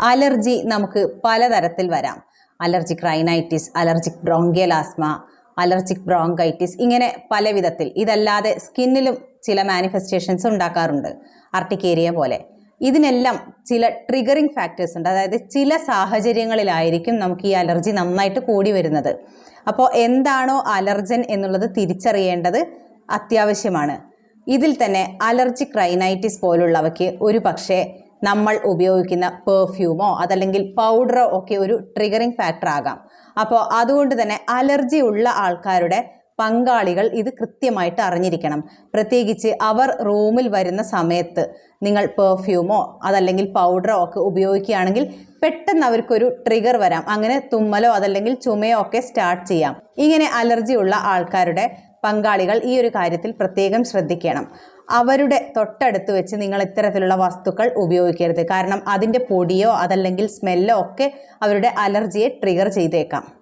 Allergy നമുക്ക് പലതരത്തിൽ വരാം. Allergic rhinitis allergic bronchial asthma allergic bronchitis ഇങ്ങനെ പല വിധത്തിൽ ഇതല്ലാതെ സ്കിന്നിലും ചില മാനിഫെസ്റ്റേഷൻസ് ഉണ്ടാക്കാറുണ്ട്. അർട്ടിക്കേരിയ പോലെ. ഇതിനെല്ലാം ചില ട്രിഗറിങ് ഫാക്ടേഴ്സ് ഉണ്ട്. അതായത് ചില സാഹചര്യങ്ങളിലായിരിക്കും നമുക്ക് ഈ അലർജി നന്നായിട്ട് കൂടി വരുന്നത്. അപ്പോൾ എന്താണോ അലർജൻ എന്നുള്ളത് തിരിച്ചറിയേണ്ടത് അത്യാവശ്യമാണ്. ഇതിൽ തന്നെ അലർജിക് റൈനൈറ്റിസ് പോലുള്ളവയ്ക്ക് ഒരു പക്ഷേ നമ്മൾ ഉപയോഗിക്കുന്ന പെർഫ്യൂമോ അതല്ലെങ്കിൽ പൗഡറോ ഒക്കെ ഒരു ട്രിഗറിങ് ഫാക്ടർ ആകാം. അപ്പോൾ അതുകൊണ്ട് തന്നെ അലർജി ഉള്ള ആൾക്കാരുടെ പങ്കാളികൾ ഇത് കൃത്യമായിട്ട് അറിഞ്ഞിരിക്കണം. പ്രത്യേകിച്ച് അവർ റൂമിൽ വരുന്ന സമയത്ത് നിങ്ങൾ പെർഫ്യൂമോ അതല്ലെങ്കിൽ പൗഡറോ ഒക്കെ ഉപയോഗിക്കുകയാണെങ്കിൽ പെട്ടെന്ന് അവർക്കൊരു ട്രിഗർ വരാം. അങ്ങനെ തുമ്മലോ അതല്ലെങ്കിൽ ചുമയോ ഒക്കെ സ്റ്റാർട്ട് ചെയ്യാം. ഇങ്ങനെ അലർജി ഉള്ള ആൾക്കാരുടെ പങ്കാളികൾ ഈ ഒരു കാര്യത്തിൽ പ്രത്യേകം ശ്രദ്ധിക്കണം. അവരുടെ തൊട്ടടുത്ത് വെച്ച് നിങ്ങൾ ഇത്തരത്തിലുള്ള വസ്തുക്കൾ ഉപയോഗിക്കരുത്. കാരണം അതിന്റെ പൊടിയോ അതല്ലെങ്കിൽ സ്മെല്ലോ ഒക്കെ അവരുടെ അലർജിയെ ട്രിഗർ ചെയ്തേക്കാം.